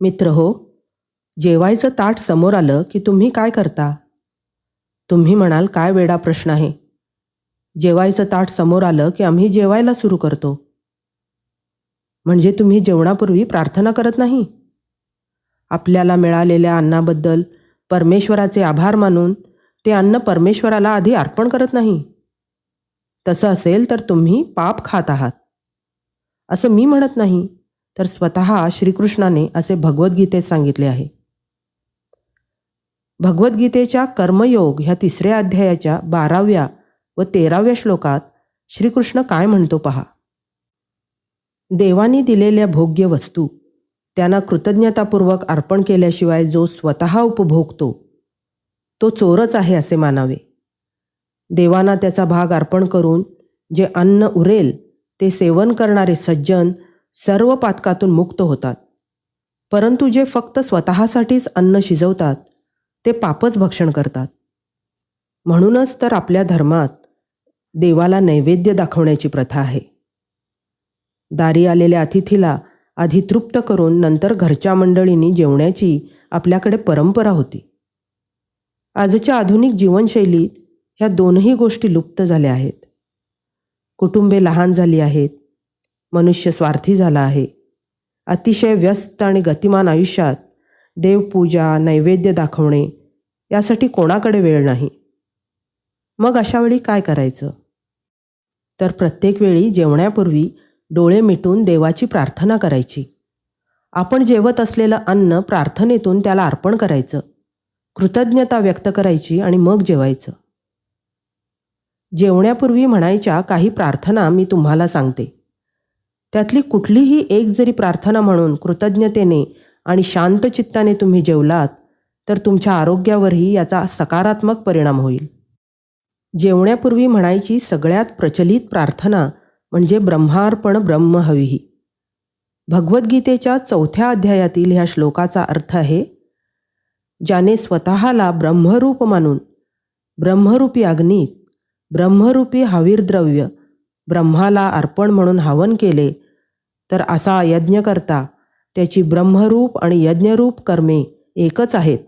मित्र हो जेवायचं ताट समोर आलं की तुम्ही काय करता? तुम्ही म्हणाल काय वेडा प्रश्न आहे. जेवायचं ताट समोर आलं की आम्ही जेवायला सुरू करतो. म्हणजे तुम्ही जेवणापूर्वी प्रार्थना करत नाही? आपल्याला मिळालेल्या अन्नाबद्दल परमेश्वराचे आभार मानून ते अन्न परमेश्वराला आधी अर्पण करत नाही. तसं असेल तर तुम्ही पाप खात आहात. असं मी म्हणत नाही. तर स्वतः श्रीकृष्णाने असे भगवद्गीतेत सांगितले आहे. भगवद्गीतेच्या कर्मयोग ह्या तिसऱ्या अध्यायाच्या बाराव्या व तेराव्या श्लोकात श्रीकृष्ण काय म्हणतो पहा. देवानी दिलेल्या भोग्य वस्तू त्यांना कृतज्ञतापूर्वक अर्पण केल्याशिवाय जो स्वतः उपभोगतो तो चोरच आहे असे मानावे. देवांना त्याचा भाग अर्पण करून जे अन्न उरेल ते सेवन करणारे सज्जन सर्व पातकातून मुक्त होतात. परंतु जे फक्त स्वतःसाठीच अन्न शिजवतात ते पापच भक्षण करतात. म्हणूनच तर आपल्या धर्मात देवाला नैवेद्य दाखवण्याची प्रथा आहे. दारी आलेल्या अतिथीला आधी तृप्त करून नंतर घरच्या मंडळींनी जेवण्याची आपल्याकडे परंपरा होती. आजच्या आधुनिक जीवनशैलीत ह्या दोनही गोष्टी लुप्त झाल्या आहेत. कुटुंबे लहान झाली आहेत मनुष्य स्वार्थी झाला आहे. अतिशय व्यस्त आणि गतिमान आयुष्यात देवपूजा नैवेद्य दाखवणे यासाठी कोणाकडे वेळ नाही. मग अशा वेळी काय करायचं? तर प्रत्येक वेळी जेवण्यापूर्वी डोळे मिटून देवाची प्रार्थना करायची. आपण जेवत असलेलं अन्न प्रार्थनेतून त्याला अर्पण करायचं. कृतज्ञता व्यक्त करायची आणि मग जेवायचं. जेवण्यापूर्वी म्हणायच्या काही प्रार्थना मी तुम्हाला सांगते. त्यातली कुठलीही एक जरी प्रार्थना म्हणून कृतज्ञतेने आणि शांत चित्ताने तुम्ही जेवलात तर तुमच्या आरोग्यावरही याचा सकारात्मक परिणाम होईल. जेवण्यापूर्वी म्हणायची सगळ्यात प्रचलित प्रार्थना म्हणजे ब्रह्मार्पण ब्रह्म हवीही भगवद्गीतेच्या चौथ्या अध्यायातील ह्या श्लोकाचा अर्थ आहे ज्याने स्वतःला ब्रह्मरूप मानून ब्रह्मरूपी अग्नीत ब्रह्मरूपी हवीरद्रव्य ब्रह्माला अर्पण म्हणून हवन केले तर असा यज्ञ करता त्याची ब्रह्मरूप आणि यज्ञरूप कर्मे एकच आहेत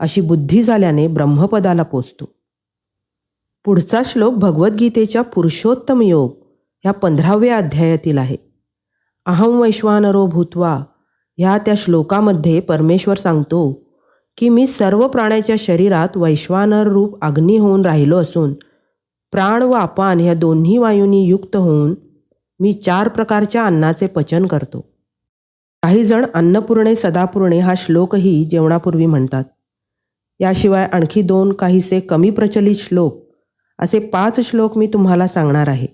अशी बुद्धी झाल्याने ब्रह्मपदाला पोचतो. पुढचा श्लोक भगवद्गीतेच्या पुरुषोत्तम योग ह्या पंधराव्या अध्यायातील आहे. अहं वैश्वानरो भूत्वा ह्या त्या श्लोकामध्ये परमेश्वर सांगतो की मी सर्व प्राण्याच्या शरीरात वैश्वानर रूप अग्नी होऊन राहिलो असून प्राण व अपान ह्या दोन्ही वायूंनी युक्त होऊन मी चार प्रकारच्या अन्नाचे पचन करतो. काही जण अन्नपूर्णे सदापूर्णे हा श्लोकही जेवणापूर्वी म्हणतात. याशिवाय आणखी दोन काहीसे कमी प्रचलित श्लोक असे पाच श्लोक मी तुम्हाला सांगणार आहे.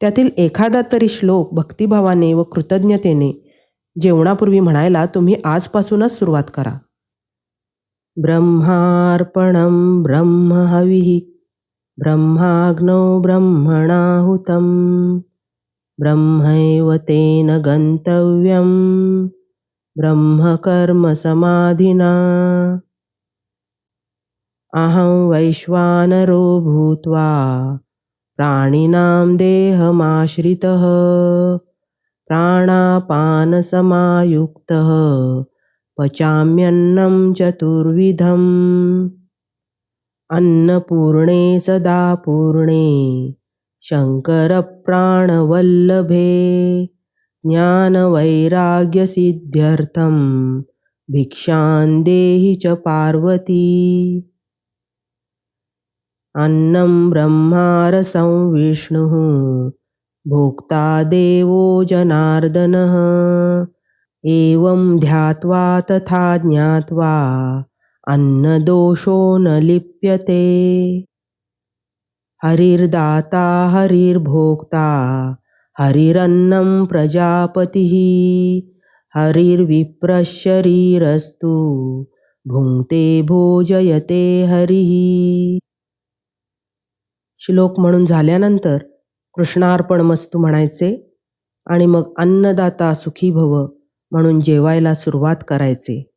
त्यातील एखादा तरी श्लोक भक्तिभावाने व कृतज्ञतेने जेवणापूर्वी म्हणायला तुम्ही आजपासूनच सुरुवात करा. ब्रह्मार्पणं ब्रह्म हवी ब्रह्माग्नौ ब्रह्मणाहुतम. ब्रह्मैव तेन गन्तव्यं ब्रह्मकर्मसमाधिना। अहं वैश्वानरो भूत्वा प्राणिनां देहमाश्रितः। प्राणापानसमायुक्तः पचाम्यन्नं चतुर्विधम्। अन्नपूर्णे सदा पूर्णे शङ्करप्राणवल्लभे ज्ञानवैराग्यसिद्ध्यर्थं भिक्षां देहि च पार्वती। अन्नं ब्रह्मारसं विष्णुः भोक्ता देवो जनार्दनः एवं ध्यात्वा तथा ज्ञात्वा अन्नदोषो न लिप्यते। हरिर्दाता हरिर्भोक्ता हरिरन्नं प्रजापतिः हरिर्विप्रशरीरस्तु भुङ्क्ते भोजयते हरिः। श्लोक म्हणून झाल्यानंतर कृष्णार्पण मस्तू म्हणायचे आणि मग अन्नदाता सुखी भव म्हणून जेवायला सुरुवात करायचे.